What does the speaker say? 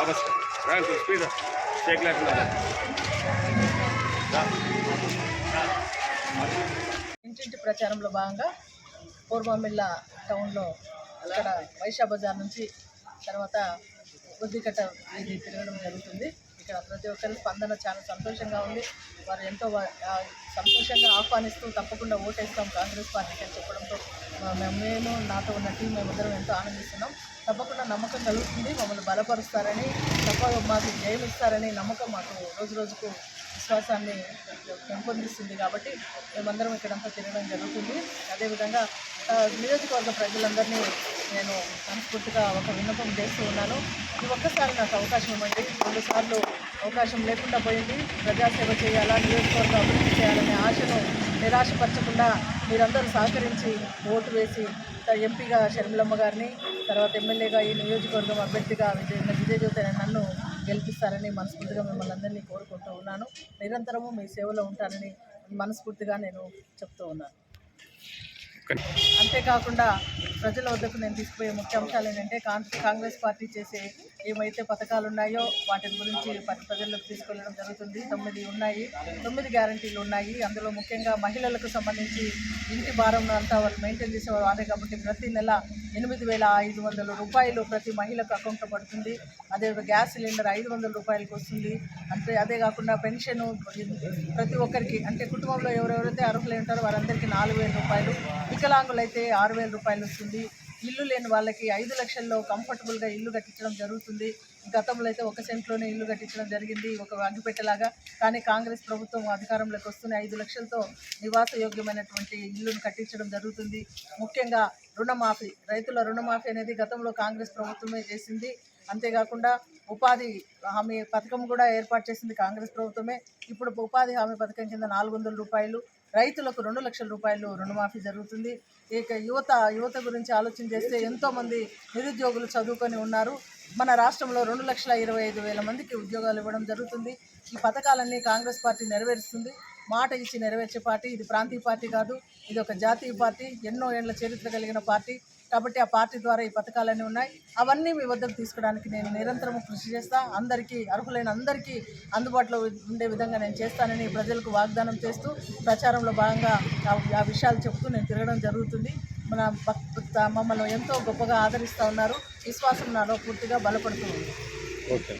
వాపస్ స్పీడ్ షేక్ లేకుండా ఇంటింటి ప్రచారంలో భాగంగా పూర్వమిల్ల టౌన్లో అక్కడ వైశా బజార్ నుంచి తర్వాత బుద్ధికట్ట ఇది తిరగడం జరుగుతుంది. ప్రతి ఒక్కరి స్పందన చాలా సంతోషంగా ఉంది. వారు ఎంతో సంతోషంగా ఆహ్వానిస్తూ తప్పకుండా ఓటేస్తాం కాంగ్రెస్ పార్టీకి అని చెప్పడంతో మేము నాతో ఉన్న టీం మేమందరం ఎంతో ఆనందిస్తున్నాం. తప్పకుండా నమ్మకం కలుగుతుంది. మమ్మల్ని బలపరుస్తారని తప్ప మాకు జయం ఇస్తారని నమ్మకం మాకు రోజు రోజుకు విశ్వాసాన్ని పెంపొందిస్తుంది కాబట్టి మేమందరం ఇక్కడంతా తిరగడం జరుగుతుంది. అదేవిధంగా నియోజకవర్గ ప్రజలందరినీ నేను మనస్ఫూర్తిగా ఒక విన్నపం చేస్తూ ఉన్నాను. ఈ ఒక్కసారి నాకు అవకాశం ఇవ్వండి. రెండు సార్లు అవకాశం లేకుండా పోయింది. ప్రజాసేవ చేయాలా? నియోజకవర్గం అభివృద్ధి చేయాలనే ఆశను నిరాశపరచకుండా మీరందరూ సహకరించి ఓటు వేసి ఎంపీగా షర్మిలమ్మ గారిని తర్వాత ఎమ్మెల్యేగా ఈ నియోజకవర్గం అభ్యర్థిగా విజయ విజయజ్యోతి నన్ను గెలిపిస్తారని మనస్ఫూర్తిగా మిమ్మల్ని అందరినీ కోరుకుంటూ ఉన్నాను. నిరంతరము మీ సేవలో ఉంటానని మనస్ఫూర్తిగా నేను చెప్తూ ఉన్నాను. అంతేకాకుండా ప్రజల వద్దకు నేను తీసుకుపోయే ముఖ్య అంశాలు ఏంటంటే కాంగ్రెస్ పార్టీ చేసే ఏమైతే పథకాలు ఉన్నాయో వాటి గురించి ప్రజల్లోకి తీసుకెళ్ళడం జరుగుతుంది. తొమ్మిది ఉన్నాయి. తొమ్మిది గ్యారంటీలు ఉన్నాయి. అందులో ముఖ్యంగా మహిళలకు సంబంధించి ఇంటి భారం అంతా వాళ్ళు మెయింటైన్ చేసేవారు వారే కాబట్టి ప్రతి నెల ఎనిమిది వేల ఐదు వందల రూపాయలు ప్రతి మహిళకు అకౌంట్లో పడుతుంది. అదే గ్యాస్ సిలిండర్ ఐదు వందల రూపాయలకు వస్తుంది. అంతే అదే కాకుండా పెన్షన్ ప్రతి ఒక్కరికి అంటే కుటుంబంలో ఎవరెవరైతే అర్హులు ఉంటారో వారందరికీ నాలుగు వేల రూపాయలు వికలాంగులు అయితే ఆరు వేల రూపాయలు వస్తుంది. ఇల్లు లేని వాళ్ళకి ఐదు లక్షల్లో కంఫర్టబుల్గా ఇల్లు కట్టించడం జరుగుతుంది. గతంలో అయితే ఒక సెంట్లోనే ఇల్లు కట్టించడం జరిగింది ఒక అగ్గిపెట్టెలాగా కానీ కాంగ్రెస్ ప్రభుత్వం అధికారంలోకి వస్తున్న ఐదు లక్షలతో నివాసయోగ్యమైనటువంటి ఇల్లును కట్టించడం జరుగుతుంది. ముఖ్యంగా రుణమాఫీ రైతుల రుణమాఫీ అనేది గతంలో కాంగ్రెస్ ప్రభుత్వమే చేసింది. అంతేకాకుండా ఉపాధి హామీ పథకం కూడా ఏర్పాటు చేసింది కాంగ్రెస్ ప్రభుత్వమే. ఇప్పుడు ఉపాధి హామీ పథకం కింద నాలుగు వందల రూపాయలు రైతులకు రెండు లక్షల రూపాయలు రుణమాఫీ జరుగుతుంది. ఇక యువత యువత గురించి ఆలోచన చేస్తే ఎంతోమంది నిరుద్యోగులు చదువుకొని ఉన్నారు. మన రాష్ట్రంలో రెండు లక్షల ఇరవై ఐదు వేల మందికి ఉద్యోగాలు ఇవ్వడం జరుగుతుంది. ఈ పథకాలన్నీ కాంగ్రెస్ పార్టీ నెరవేరుస్తుంది. మాట ఇచ్చి నెరవేర్చే పార్టీ ఇది ప్రాంతీయ పార్టీ కాదు. ఇది ఒక జాతీయ పార్టీ ఎన్నో ఏళ్ళ చరిత్ర కలిగిన పార్టీ. కాబట్టి ఆ పార్టీ ద్వారా ఈ పథకాలన్నీ ఉన్నాయి. అవన్నీ మీ వద్దకు తీసుకోవడానికి నేను నిరంతరం కృషి చేస్తా. అందరికీ అర్హులైన అందరికీ అందుబాటులో ఉండే విధంగా నేను చేస్తానని ప్రజలకు వాగ్దానం చేస్తూ ప్రచారంలో భాగంగా ఆ- విషయాలు చెప్తూ నేను తిరగడం జరుగుతుంది. మన మమ్మల్ని ఎంతో గొప్పగా ఆదరిస్తూ ఉన్నారు. విశ్వాసం నాలో పూర్తిగా బలపడుతుంది ఓకే.